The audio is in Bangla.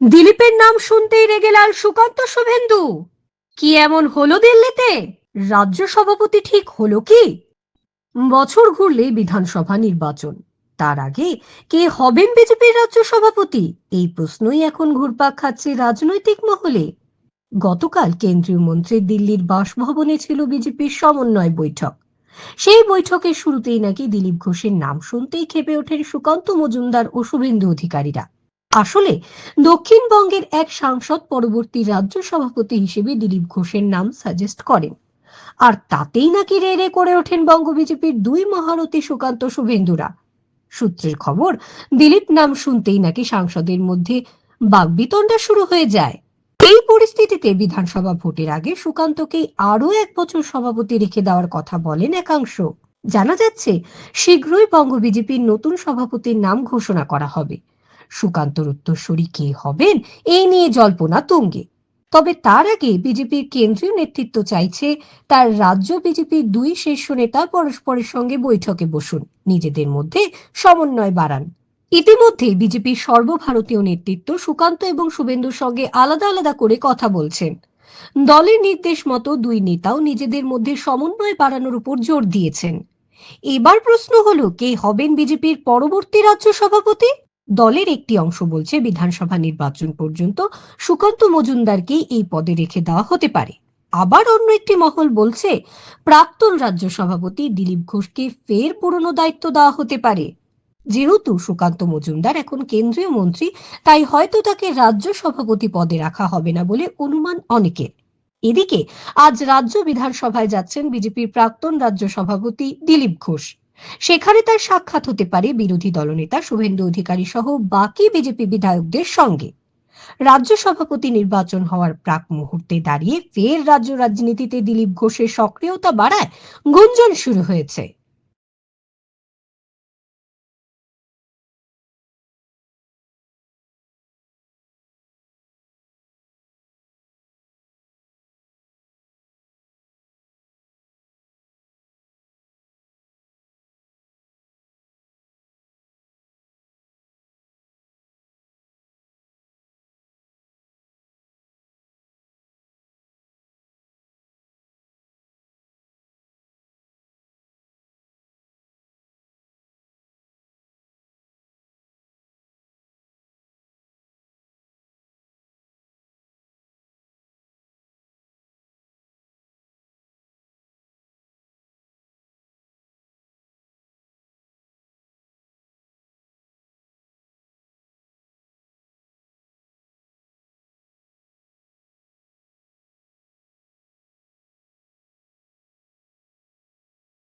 দিলীপের নাম শুনতেই রেগে লাল সুকান্ত শুভেন্দু। কি এমন হলো দিল্লিতে? রাজ্য সভাপতি ঠিক হলো কি? বছর ঘুরলে বিধানসভা নির্বাচন। তার আগে কে হবেন বিজেপির রাজ্য সভাপতি? এই প্রশ্নই এখন ঘুরপাক খাচ্ছে রাজনৈতিক মহলে। গতকাল কেন্দ্রীয় মন্ত্রী দিল্লির বাসভবনে ছিল বিজেপির সমন্বয় বৈঠক। সেই বৈঠকের শুরুতেই নাকি দিলীপ ঘোষের নাম শুনতেই খেপে ওঠেন সুকান্ত মজুমদার ও শুভেন্দু অধিকারীরা। আসলে দক্ষিণবঙ্গের এক সাংসদ পরবর্তী রাজ্য সভাপতি হিসেবে দিলীপ ঘোষের নাম সাজেস্ট করেন। আর তাতেই নাকি রে রে করে ওঠেন বঙ্গ বিজেপির দুই মহারথী সুকান্ত শুভেন্দুরা। সূত্রের খবর, দিলীপ নাম শুনতেই নাকি সাংসদের মধ্যে বাগবিতণ্ডা শুরু হয়ে যায়। এই পরিস্থিতিতে বিধানসভা ভোটের আগে সুকান্তকেই আরও এক বছর সভাপতি রেখে দেওয়ার কথা বলেন একাংশ। জানা যাচ্ছে, শীঘ্রই বঙ্গ বিজেপির নতুন সভাপতির নাম ঘোষণা করা হবে। সুকান্তর উত্তরসূরি কে হবেন? এই নিয়ে জল্পনা তুঙ্গে। তবে তার আগে বিজেপির কেন্দ্রীয় নেতৃত্ব চাইছে তার রাজ্য বিজেপির দুই শীর্ষ নেতা পরস্পরের সঙ্গে বৈঠকে বসুন। নিজেদের মধ্যে সমন্বয় বাড়ান। ইতিমধ্যে বিজেপির সর্বভারতীয় নেতৃত্ব সুকান্ত এবং শুভেন্দুর সঙ্গে আলাদা আলাদা করে কথা বলছেন। দলের নির্দেশ মতো দুই নেতাও নিজেদের মধ্যে সমন্বয় বাড়ানোর উপর জোর দিয়েছেন। এবার প্রশ্ন হলো, কে হবেন বিজেপির পরবর্তী রাজ্য সভাপতি? দলের একটি অংশ বলছে বিধানসভা নির্বাচন পর্যন্ত সুকান্ত মজুমদারকেই এই পদে রেখে দেওয়া হতে পারে। আবার অন্য একটি মহল বলছে প্রাক্তন রাজ্য সভাপতি দিলীপ ঘোষকে ফের পুরনো দায়িত্ব দেওয়া হতে পারে। যেহেতু সুকান্ত মজুমদার এখন কেন্দ্রীয় মন্ত্রী, তাই হয়তো তাকে রাজ্য সভাপতি পদে রাখা হবে না বলে অনুমান অনেকের। এদিকে আজ রাজ্য বিধানসভায় যাচ্ছেন বিজেপির প্রাক্তন রাজ্য সভাপতি দিলীপ ঘোষ। সেখানে তার সাক্ষাৎ হতে পারে বিরোধী দলনেতা শুভেন্দু অধিকারী সহ বাকি বিজেপি বিধায়কদের সঙ্গে। রাজ্য সভাপতি নির্বাচন হওয়ার প্রাক মুহূর্তে দাঁড়িয়ে ফের রাজ্য রাজনীতিতে দিলীপ ঘোষের সক্রিয়তা বাড়ায় গুঞ্জন শুরু হয়েছে।